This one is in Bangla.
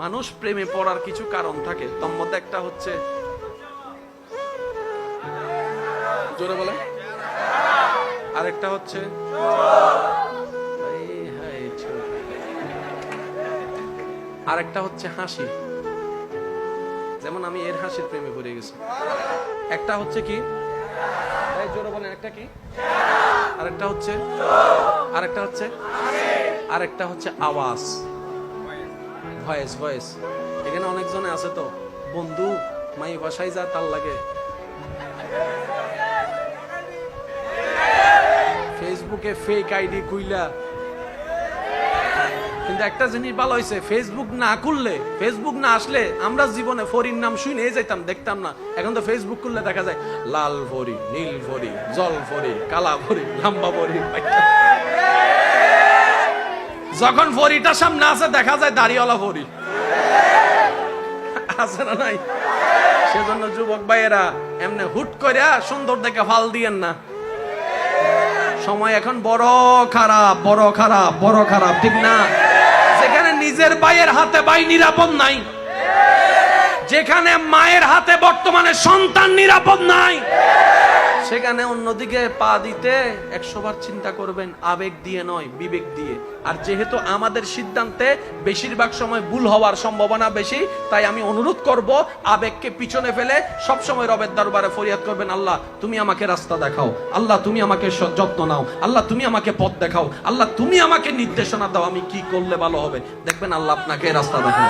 মানুষ প্রেমে পড়ার কিছু কারণ থাকে। তার মধ্যে একটা হচ্ছে জোরে বলে আরেকটা হচ্ছে। আরেকটা হচ্ছে হাসি। যেমন আমি এর হাসির প্রেমে পড়ে গেছি। একটা হচ্ছে কি জোরে বলেন, একটা কি? আরেকটা হচ্ছে আরেকটা হচ্ছে আরেকটা হচ্ছে আওয়াজ। Voice voice. এখানে অনেকজনে আছে তো। বন্ধু, মাই বাসায় যা, তার লাগে। ফেসবুকে ফেক আইডি খুইলা। কিন্তু একটা জিনিস ভালো হয়েছে ফেসবুক না খুললে, ফেসবুক না আসলে আমরা জীবনে ফরির নাম শুনে যাইতাম, দেখতাম না। এখন তো ফেসবুক খুললে দেখা যায়, লাল ফরি, নীল ফরি, জল ফরি, কালা ফরি, লম্বা ফরি যখন ফরিটা সামনে আছে, দেখা যায় দাড়িওয়ালা ফরি। আছে না নাই? সেজন্য যুবক ভাইয়েরা, এমনি হুট করে সুন্দর দেখে ফাল দিয়েন না। সময় এখন বড় খারাপ বড় খারাপ বড় খারাপ, ঠিক না? যেখানে নিজের ভাইয়ের হাতে ভাই নিরাপদ নাই, যেখানে মায়ের হাতে বর্তমানে সন্তান নিরাপদ নাই সেখানে অন্যদিকে পা দিতে একশো বার চিন্তা করবেন, আবেগ দিয়ে নয়, বিবেক দিয়ে। আর যেহেতু আমাদের সিদ্ধান্তে বেশিরভাগ সময় ভুল হওয়ার সম্ভাবনা বেশি, তাই আমি অনুরোধ করব, আবেগকে পিছনে ফেলে সব সময় রবের দরবারে ফরিয়াদ করবেন, আল্লাহ, তুমি আমাকে রাস্তা দেখাও, আল্লাহ, তুমি আমাকে যত্ন নাও, আল্লাহ, তুমি আমাকে পথ দেখাও, আল্লাহ, তুমি আমাকে নির্দেশনা দাও, আমি কি করলে ভালো হবে? দেখবেন আল্লাহ আপনাকে রাস্তা দেখাও